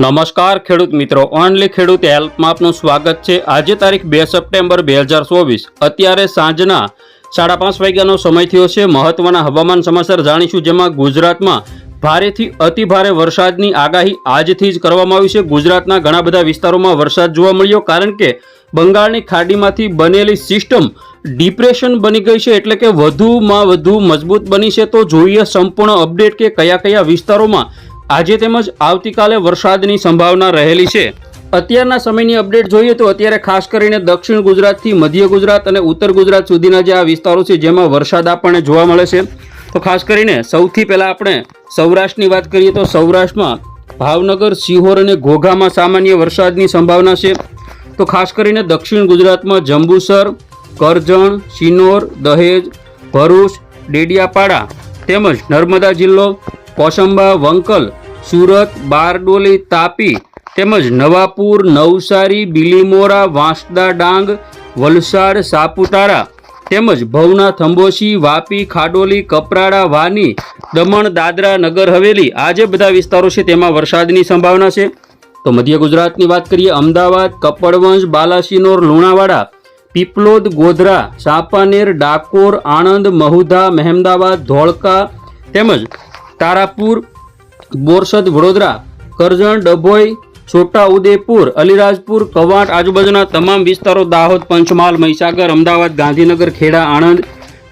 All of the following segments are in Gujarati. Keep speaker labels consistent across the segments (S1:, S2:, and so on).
S1: નમસ્કાર ખેડૂત મિત્રો. ઓનલી ખેડૂત હેલ્પમાં આપનું સ્વાગત છે. આજે તારીખ બે સપ્ટેમ્બર બે હજાર ચોવીસ. અત્યારે સાંજના સાડા પાંચ વાગ્યાનો સમય થયો છે. મહત્વના હવામાન સમાચાર જાણીશું જેમાં ગુજરાતમાં ભારેથી અતિ ભારે વરસાદની આગાહી આજથી જ કરવામાં આવી છે. ગુજરાતના ઘણા બધા વિસ્તારોમાં વરસાદ જોવા મળ્યો કારણ કે બંગાળની ખાડીમાંથી બનેલી સિસ્ટમ ડિપ્રેશન બની ગઈ છે. એટલે કે વધુમાં વધુ મજબૂત બની છે. તો જોઈએ સંપૂર્ણ અપડેટ કે કયા કયા વિસ્તારોમાં આજે તેમજ આવતીકાલે વરસાદની સંભાવના રહેલી છે. અત્યારના સમયની અપડેટ જોઈએ તો અત્યારે ખાસ કરીને દક્ષિણ ગુજરાતથી મધ્ય ગુજરાત અને ઉત્તર ગુજરાત સુધીના જે આ વિસ્તારો છે જેમાં વરસાદ આપણને જોવા મળે છે. તો ખાસ કરીને સૌથી પહેલાં આપણે સૌરાષ્ટ્રની વાત કરીએ તો સૌરાષ્ટ્રમાં ભાવનગર સિહોર અને ઘોઘામાં સામાન્ય વરસાદની સંભાવના છે. તો ખાસ કરીને દક્ષિણ ગુજરાતમાં જંબુસર, કરજણ સિનોર દહેજ, ભરૂચ, ડેડિયાપાડા તેમજ નર્મદા જિલ્લો, કોસંબા, વંકલ સુરત, બારડોલી, તાપી તેમજ નવાપુર, નવસારી, બિલીમોરા, વાંસદા ડાંગ, વલસાડ, સાપુતારા તેમજ ભવના થંબોશી વાપી, ખાડોલી, કપરાડા, વાની, દમણ, દાદરા, નગર, હવેલી આ જે બધા વિસ્તારો છે તેમાં વરસાદની સંભાવના છે. તો મધ્ય ગુજરાતની વાત કરીએ, અમદાવાદ, કપડવંજ, બાલાસિનોર, લુણાવાડા, પીપલોદ, ગોધરા, સાપાનેર, ડાકોર, આણંદ, મહુધા, મહેમદાવાદ, ધોળકા તેમજ તારાપુર બોરસદ, વડોદરા, કરજણ, ડભોઈ છોટા ઉદેપુર અલીરાજપુર, કવાંટ આજુબાજુના તમામ વિસ્તારો દાહોદ, પંચમહાલ, મહીસાગર, અમદાવાદ, ગાંધીનગર, ખેડા, આણંદ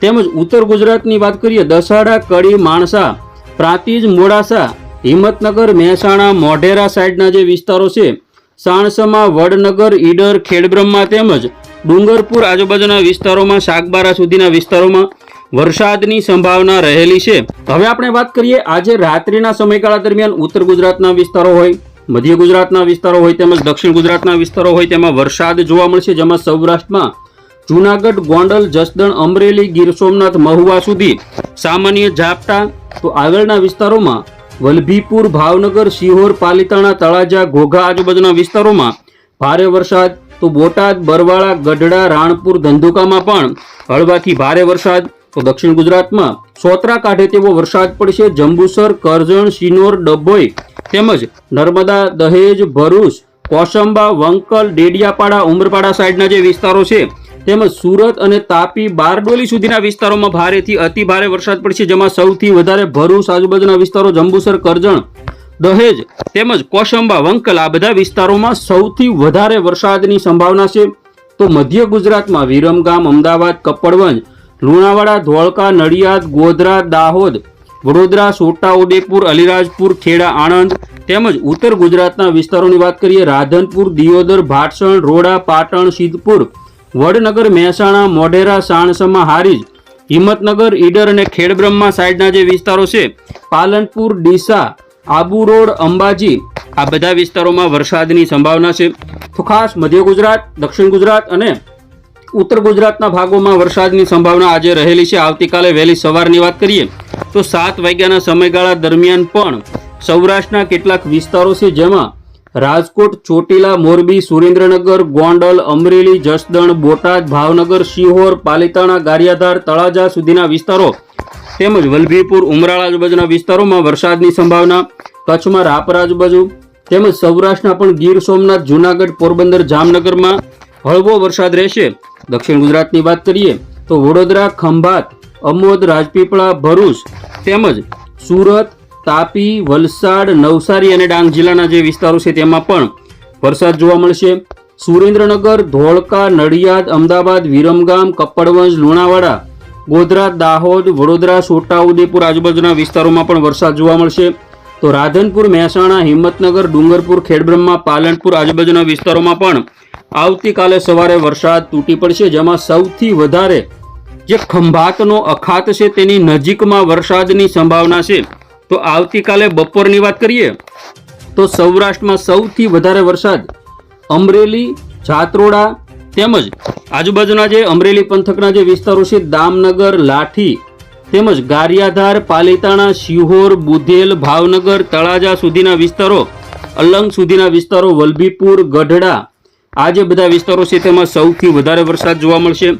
S1: તેમજ ઉત્તર ગુજરાતની વાત કરીએ, દસાડા, કડી, માણસા, પ્રાંતિજ, મોડાસા, હિંમતનગર, મહેસાણા, મોઢેરા સાઈડના જે વિસ્તારો છે, સાણસમા, વડનગર, ઈડર, ખેડબ્રહ્મા તેમજ ડુંગરપુર આજુબાજુના વિસ્તારોમાં શાકબારા સુધીના વિસ્તારોમાં વરસાદની સંભાવના રહેલી છે. હવે આપણે વાત કરીએ આજે રાત્રિના સમયગાળા દરમિયાન ઉત્તર ગુજરાતના વિસ્તારો હોય, મધ્ય ગુજરાતના વિસ્તારો હોય તેમજ દક્ષિણ ગુજરાતના વિસ્તારો હોય તેમાં વરસાદ જોવા મળશે, જેમાં સૌરાષ્ટ્રમાં જુનાગઢ, ગોંડલ, જસદણ, અમરેલી, ગીર સોમનાથ, મહુવા સુધી સામાન્ય ઝાપટા. તો આગળના વિસ્તારોમાં વલભીપુર, ભાવનગર સિહોર પાલિતાણા, તળાજા, ઘોઘા આજુબાજુના વિસ્તારોમાં ભારે વરસાદ. તો બોટાદ, બરવાળા, ગઢડા, રાણપુર, ધંધુકામાં પણ હળવાથી ભારે વરસાદ. તો દક્ષિણ ગુજરાતમાં સોત્રા કાંઠે તેવો વરસાદ પડશે. જંબુસર, કરજણ સિનોર ડભોઈ તેમજ નર્મદા, દહેજ, ભરૂચ, કોસંબા, વંકલ, ડેડિયાપાડા, ઉમરપાડા સાઈડના જે વિસ્તારો છે તેમજ સુરત અને તાપી, બારડોલી સુધીના વિસ્તારોમાં ભારેથી અતિ ભારે વરસાદ પડશે. જેમાં સૌથી વધારે ભરૂચ આજુબાજુના વિસ્તારો જંબુસર, કરજણ, દહેજ તેમજ કોસંબા, વંકલ આ બધા વિસ્તારોમાં સૌથી વધારે વરસાદની સંભાવના છે. તો મધ્ય ગુજરાતમાં વિરમગામ, અમદાવાદ, કપડવંજ લુણાવાડા, ધોળકા, નડિયાદ, ગોધરા, દાહોદ, વડોદરા છોટાઉદેપુર અલીરાજપુર, ખેડા, આણંદ તેમજ ઉત્તર ગુજરાતના વિસ્તારોની વાત કરીએ, રાધનપુર, દિયોદર, ભાટસણ, રોડા, પાટણ, સિદ્ધપુર, વડનગર, મહેસાણા, મોઢેરા, સાણસમા હારીજ, હિંમતનગર, ઈડર અને ખેડબ્રહ્મા સાઈડના જે વિસ્તારો છે, પાલનપુર, ડીસા, આબુ રોડ, અંબાજી, આ બધા વિસ્તારોમાં વરસાદની સંભાવના છે. તો ખાસ મધ્ય ગુજરાત, દક્ષિણ ગુજરાત અને ઉત્તર ગુજરાતના ભાગોમાં વરસાદની સંભાવના આજે રહેલી છે. આવતીકાલે વહેલી સવારની વાત કરીએ તો સાત વાગ્યાના સમયગાળા દરમિયાન પણ સૌરાષ્ટ્રના કેટલાક વિસ્તારો છે જેમાં રાજકોટ, ચોટીલા, મોરબી, સુરેન્દ્રનગર, ગોંડલ, અમરેલી, જસદણ, બોટાદ, ભાવનગર, શિહોર, પાલિતાણા, ગારિયાધાર, તળાજા સુધીના વિસ્તારો તેમજ વલભીપુર, ઉમરાળ આજુબાજુના વિસ્તારોમાં વરસાદની સંભાવના, કચ્છમાં રાપર તેમજ સૌરાષ્ટ્રના પણ ગીર સોમનાથ, જૂનાગઢ, પોરબંદર, જામનગરમાં હળવો વરસાદ રહેશે. દક્ષિણ ગુજરાતની વાત કરીએ તો વડોદરા, ખંભાત, અમોદ, રાજપીપળા, ભરૂચ તેમજ સુરત, તાપી, વલસાડ, નવસારી અને ડાંગ જિલ્લાના જે વિસ્તારો છે તેમાં પણ વરસાદ જોવા મળશે. સુરેન્દ્રનગર, ધોળકા, નડિયાદ, અમદાવાદ, વિરમગામ કપડવંજ લુણાવાડા, ગોધરા, દાહોદ, વડોદરા છોટાઉદેપુર આજુબાજુના વિસ્તારોમાં પણ વરસાદ જોવા મળશે. તો રાધનપુર, મહેસાણા, હિંમતનગર, ડુંગરપુર, ખેડબ્રહ્મા, પાલનપુર આજુબાજુના વિસ્તારોમાં પણ આવતીકાલે સવારે વરસાદ તૂટી પડશે, જેમાં સૌથી વધારે જે ખંભાતનો અખાત છે તેની નજીકમાં વરસાદની સંભાવના છે. તો આવતીકાલે બપોરની વાત કરીએ, તો સૌરાષ્ટ્રમાં સૌથી વધારે વરસાદ અમરેલી, જાત્રોડા તેમજ આજુબાજુના જે અમરેલી પંથકના જે વિસ્તારો છે, દામનગર, લાઠી તેમજ ગારિયાધાર, પાલિતાણા, શિહોર, બુધેલ, ભાવનગર, તળાજા સુધીના વિસ્તારો, અલંગ સુધીના વિસ્તારો, વલભીપુર, ગઢડા આ જે બધા વિસ્તારો છે તેમાં સૌથી વધારે વરસાદ જોવા મળશે.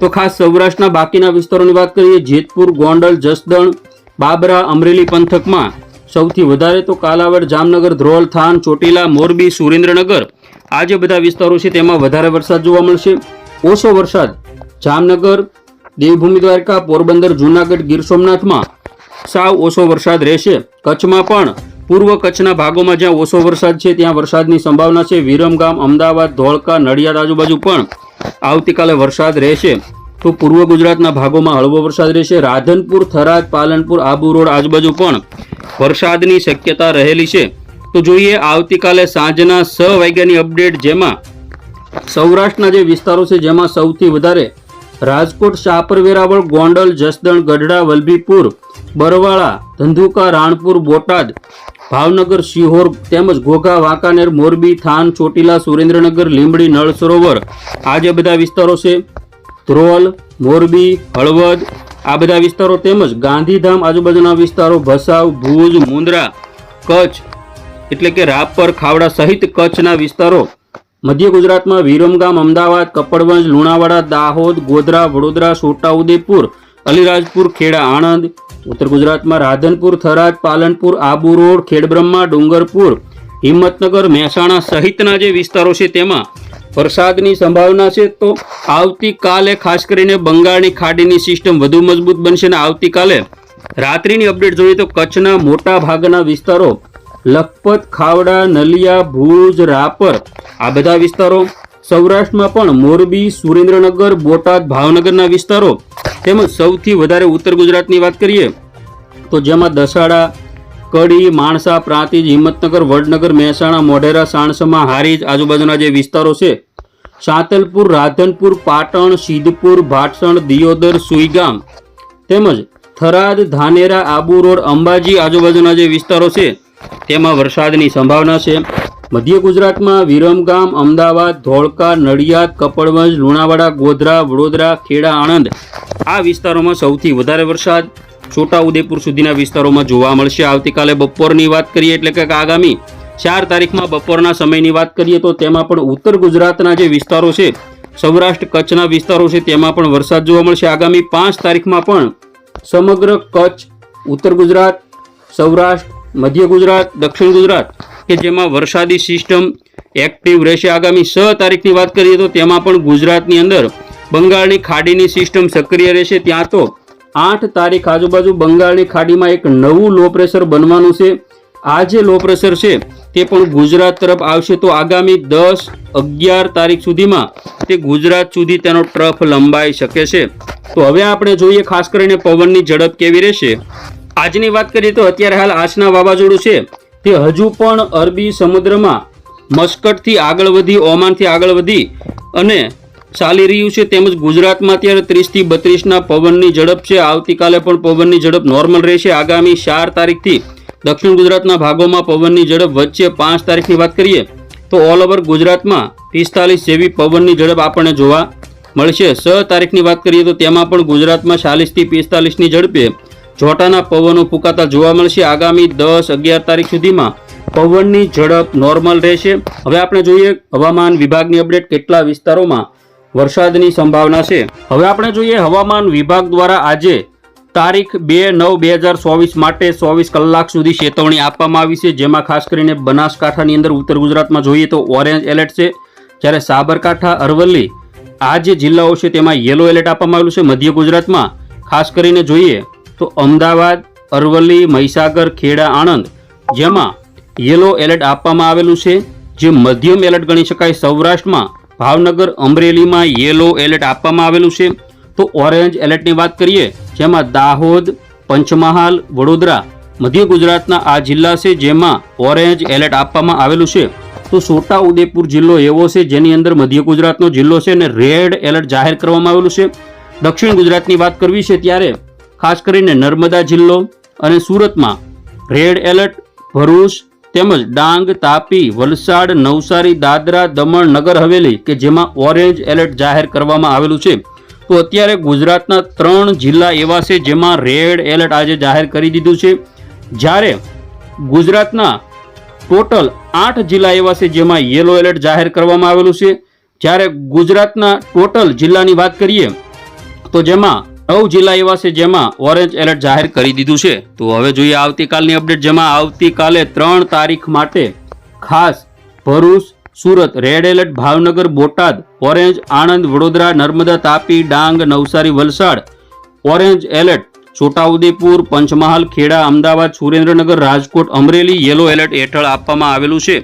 S1: તો ખાસ સૌરાષ્ટ્રના બાકીના વિસ્તારોની વાત કરીએ, જેતપુર, ગોંડલ, જસદણ, બાબરા, અમરેલી પંથકમાં સૌથી વધારે તો કાલાવડ, જામનગર, ધ્રોલ, થાન, ચોટીલા, મોરબી, સુરેન્દ્રનગર આ જે બધા વિસ્તારો છે તેમાં વધારે વરસાદ જોવા મળશે. ઓછો વરસાદ જામનગર, દેવભૂમિ દ્વારકા, પોરબંદર, જૂનાગઢ, ગીર સોમનાથમાં સાવ ઓછો વરસાદ રહેશે. કચ્છમાં પણ પૂર્વ કચ્છના ભાગોમાં જ્યાં ઓછો વરસાદ છે, ત્યાં વરસાદની સંભાવના છે. વિરમગામ અમદાવાદ, ધોળકા, નડિયાદ આજુબાજુ પણ આવતીકાલે વરસાદ રહેશે. તો પૂર્વ ગુજરાતના ભાગોમાં હળવો વરસાદ રહેશે. રાધનપુર, થરાદ, પાલનપુર, આબુ રોડ આજુબાજુ પણ વરસાદની શક્યતા રહેલી છે. તો જોઈએ આવતીકાલે સાંજના છ વાગ્યાની અપડેટ, જેમાં સૌરાષ્ટ્રના જે વિસ્તારો છે, જેમાં સૌથી વધારે રાજકોટ શાપર વેરાવળ ગોંડલ, જસદણ, ગઢડા, વલભીપુર, બરવાળા, ધંધુકા, રાણપુર, બોટાદ ભાવનગર, શિહોર તેમજ ઘોઘા, વાંકાનેર, મોરબી, થાન, ચોટીલા, સુરેન્દ્રનગર, લીંબડી, નળ, સરોવર. આ જે બધા વિસ્તારો છે, ધ્રોલ, મોરબી, હળવદ, આ બધા વિસ્તારો તેમજ ગાંધીધામ આજુબાજુના વિસ્તારો, ભસાવ, ભુજ, મુંદ્રા, કચ્છ, એટલે કે રાપર, ખાવડા સહિત કચ્છના વિસ્તારો. મધ્ય ગુજરાતમાં વિરમગામ, અમદાવાદ, કપડવંજ, લુણાવાડા, દાહોદ, ગોધરા, વડોદરા છોટાઉદેપુર અલીરાજપુર, ખેડા, આણંદ, ઉત્તર ગુજરાતમાં રાધનપુર, થરાદ, પાલનપુર, આબુ રોડ, ખેડબ્રહ્મા, ડુંગરપુર, હિંમતનગર, મહેસાણા સહિતના જે વિસ્તારો છે તેમાં વરસાદની સંભાવના છે. તો આવતીકાલે ખાસ કરીને બંગાળની ખાડીની સિસ્ટમ વધુ મજબૂત બનશે અને આવતીકાલે રાત્રિની અપડેટ જોઈએ તો કચ્છના મોટા ભાગના વિસ્તારો લખપત, ખાવડા, નલિયા, ભુજ, રાપર આ બધા વિસ્તારો સૌરાષ્ટ્રમાં પણ મોરબી, સુરેન્દ્રનગર, બોટાદ, ભાવનગરના વિસ્તારો તેમજ સૌથી વધારે ઉત્તર ગુજરાતની વાત કરીએ તો જેમાં દસાડા, કડી, માણસા, પ્રાંતિજ, હિંમતનગર, વડનગર, મહેસાણા, મોઢેરા, સાણસમા, હારીજ આજુબાજુના જે વિસ્તારો છે, સાંતલપુર, રાધનપુર, પાટણ, સિદ્ધપુર, ભાટસણ, દિયોદર, સુઈગામ તેમજ થરાદ, ધાનેરા, આબુ રોડ, અંબાજી આજુબાજુના જે વિસ્તારો છે, તેમાં વરસાદની સંભાવના છે. મધ્ય ગુજરાતમાં વિરમગામ, અમદાવાદ, ધોળકા, નડિયાદ, કપડવંજ, લુણાવાડા, ગોધરા, વડોદરા, ખેડા, આણંદ આ વિસ્તારોમાં સૌથી વધારે વરસાદ છોટાઉદેપુર સુધીના વિસ્તારોમાં જોવા મળશે. આવતીકાલે બપોરની વાત કરીએ એટલે કે આગામી ચાર તારીખમાં બપોરના સમયની વાત કરીએ તો તેમાં પણ ઉત્તર ગુજરાતના જે વિસ્તારો છે, સૌરાષ્ટ્ર કચ્છના વિસ્તારો છે, તેમાં પણ વરસાદ જોવા મળશે. આગામી પાંચ તારીખમાં પણ સમગ્ર કચ્છ, ઉત્તર ગુજરાત, સૌરાષ્ટ્ર, મધ્ય ગુજરાત, દક્ષિણ ગુજરાત કે જેમાં વરસાદી સિસ્ટમ એક્ટિવ રહેશે. આગામી છ તારીખની વાત કરીએ તો તેમાં પણ ગુજરાતની અંદર બંગાળની ખાડીની સિસ્ટમ સક્રિય રહેશે. ત્યાં તો આઠ તારીખ આજુબાજુ બંગાળની ખાડીમાં એક નવું લો પ્રેશર બનવાનું છે. આ જે લો પ્રેશર છે તે પણ ગુજરાત તરફ આવશે. તો આગામી દસ અગિયાર તારીખ સુધીમાં તે ગુજરાત સુધી તેનો ટ્રફ લંબાઈ શકે છે. તો હવે આપણે જોઈએ ખાસ કરીને પવનની ઝડપ કેવી રહેશે. આજની વાત કરીએ તો અત્યારે હાલ આસના વાવાઝોડું છે. તે હજુ પણ અરબી સમુદ્રમાં મસ્કટથી આગળ વધી, ઓમાનથી આગળ વધી અને ચાલી રહ્યું છે. તેમજ ગુજરાતમાં અત્યારે ત્રીસથી બત્રીસના પવનની ઝડપ છે. આવતીકાલે પણ પવનની ઝડપ નોર્મલ રહેશે. આગામી ચાર તારીખથી દક્ષિણ ગુજરાતના ભાગોમાં પવનની ઝડપ વચ્ચે પાંચ તારીખની વાત કરીએ તો ઓલ ઓવર ગુજરાતમાં પિસ્તાલીસ જેવી પવનની ઝડપ આપણને જોવા મળશે. છ તારીખની વાત કરીએ તો તેમાં પણ ગુજરાતમાં ચાલીસથી પિસ્તાલીસની ઝડપે જોટાના પવનો ફૂંકાતા જોવા મળશે. આગામી દસ અગિયાર તારીખ સુધીમાં પવનની ઝડપ નોર્મલ રહેશે. હવે આપણે જોઈએ હવામાન વિભાગની અપડેટ. કેટલા વિસ્તારોમાં વરસાદની સંભાવના છે? હવે આપણે જોઈએ હવામાન વિભાગ દ્વારા આજે તારીખ બે નવ બે હજાર ચોવીસ માટે ચોવીસ કલાક સુધી ચેતવણી આપવામાં આવી છે. જેમાં ખાસ કરીને બનાસકાંઠાની અંદર ઉત્તર ગુજરાતમાં જોઈએ તો ઓરેન્જ એલર્ટ છે. જ્યારે સાબરકાંઠા, અરવલ્લી, આ જે જિલ્લાઓ છે તેમાં યલો એલર્ટ આપવામાં આવેલું છે. મધ્ય ગુજરાતમાં ખાસ કરીને જોઈએ તો અમદાવાદ, અરવલ્લી, મહીસાગર, ખેડા, આણંદ જેમાં યલો એલર્ટ આપવામાં આવેલું છે. જે મધ્યમ એલર્ટ ગણી શકાય સૌરાષ્ટ્રમાં, ભાવનગર, અમરેલીમાં યલો એલર્ટ આપવામાં આવેલું છે. તો ઓરેન્જ એલર્ટની વાત કરીએ, જેમાં દાહોદ, પંચમહાલ, વડોદરા, મધ્ય ગુજરાતના આ જિલ્લા છે જેમાં ઓરેન્જ એલર્ટ આપવામાં આવેલું છે. તો છોટા ઉદેપુર જિલ્લો એવો છે જેની અંદર મધ્ય ગુજરાતનો જિલ્લો છે અને રેડ એલર્ટ જાહેર કરવામાં આવેલું છે. દક્ષિણ ગુજરાતની વાત કરવી છે ત્યારે ખાસ કરીને નર્મદા જિલ્લો અને સુરતમાં. રેડ એલર્ટ ભરૂચ તેમજ ડાંગ, તાપી, વલસાડ, નવસારી, દાદરા, દમણ, નગર હવેલી કે જેમાં ઓરેન્જ એલર્ટ જાહેર કરવામાં આવેલું છે. તો અત્યારે ગુજરાતના ત્રણ જિલ્લા એવા છે જેમાં રેડ એલર્ટ આજે જાહેર કરી દીધું છે. જ્યારે ગુજરાતના ટોટલ આઠ જિલ્લા એવા છે જેમાં યેલો એલર્ટ જાહેર કરવામાં આવેલું છે. જ્યારે ગુજરાતના ટોટલ જિલ્લાની વાત કરીએ તો જેમાં નવ જિલ્લા એવા છે જેમાં ઓરેન્જ એલર્ટ જાહેર કરી દીધું છે. તો હવે જોઈએ આવતીકાલની અપડેટ જેમાં આવતીકાલે ત્રણ તારીખ માટે ખાસ Bharuch, Surat, red alert, Bhavnagar, Botad, orange, Anand, Vadodara, Narmada, Tapi, Dang, Navsari, Valsad, orange alert, Chhota Udepur, Panchmahal, Kheda, Ahmedabad, Surendranagar, Rajkot, Amreli, yellow alert હેઠળ આપવામાં આવેલું છે.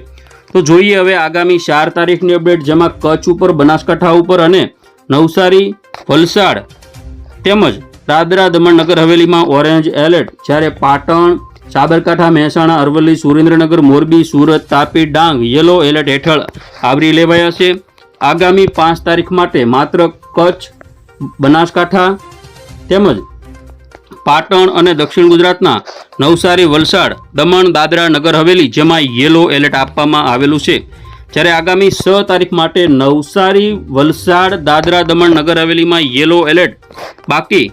S1: તો જોઈએ હવે આગામી ચાર તારીખની અપડેટ જેમાં કચ્છ ઉપર, બનાસકાંઠા ઉપર અને નવસારી, વલસાડ તેમજ દાદરા દમણ નગર હવેલીમાં ઓરેન્જ એલર્ટ. જ્યારે પાટણ, સાબરકાંઠા, મહેસાણા, અરવલ્લી, સુરેન્દ્રનગર, મોરબી, સુરત, તાપી, ડાંગ, યેલો એલર્ટ હેઠળ આવરી લેવાયા છે. આગામી પાંચ તારીખ માટે માત્ર કચ્છ, બનાસકાંઠા તેમજ પાટણ અને દક્ષિણ ગુજરાતના નવસારી, વલસાડ, દમણ, દાદરા, નગર હવેલી જેમાં યેલો એલર્ટ આપવામાં આવેલું છે. જ્યારે આગામી છ તારીખ માટે નવસારી, વલસાડ, દાદરા, દમણ નગર હવેલીમાં યેલો એલર્ટ બાકી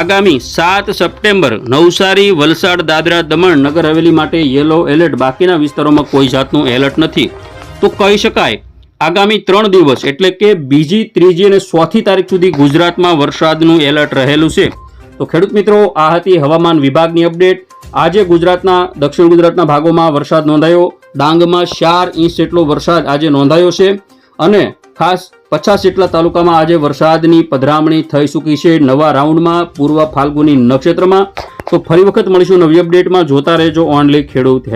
S1: આગામી સાત સપ્ટેમ્બર નવસારી, વલસાડ, દાદરા, દમણ નગર હવેલી માટે યેલો એલર્ટ બાકીના વિસ્તારોમાં કોઈ જાતનું એલર્ટ નથી. તો કહી શકાય, આગામી ત્રણ દિવસ એટલે કે બીજી, ત્રીજી અને ચોથી તારીખ સુધી ગુજરાતમાં વરસાદનું એલર્ટ રહેલું છે. તો ખેડૂત મિત્રો, આ હતી હવામાન વિભાગની અપડેટ આજે ગુજરાતના, દક્ષિણ ગુજરાતના ભાગોમાં વરસાદ નોંધાયો. ડાંગમાં ચાર ઇંચ જેટલો વરસાદ આજે નોંધાયો છે. અને ખાસ પચાસ જેટલા તાલુકામાં આજે વરસાદની પધરામણી થઈ ચૂકી છે. નવા રાઉન્ડમાં પૂર્વ ફાલ્ગુની નક્ષત્રમાં. તો ફરી વખત મળીશું નવી અપડેટમાં. જોતા રહેજો ઓનલી ખેડૂત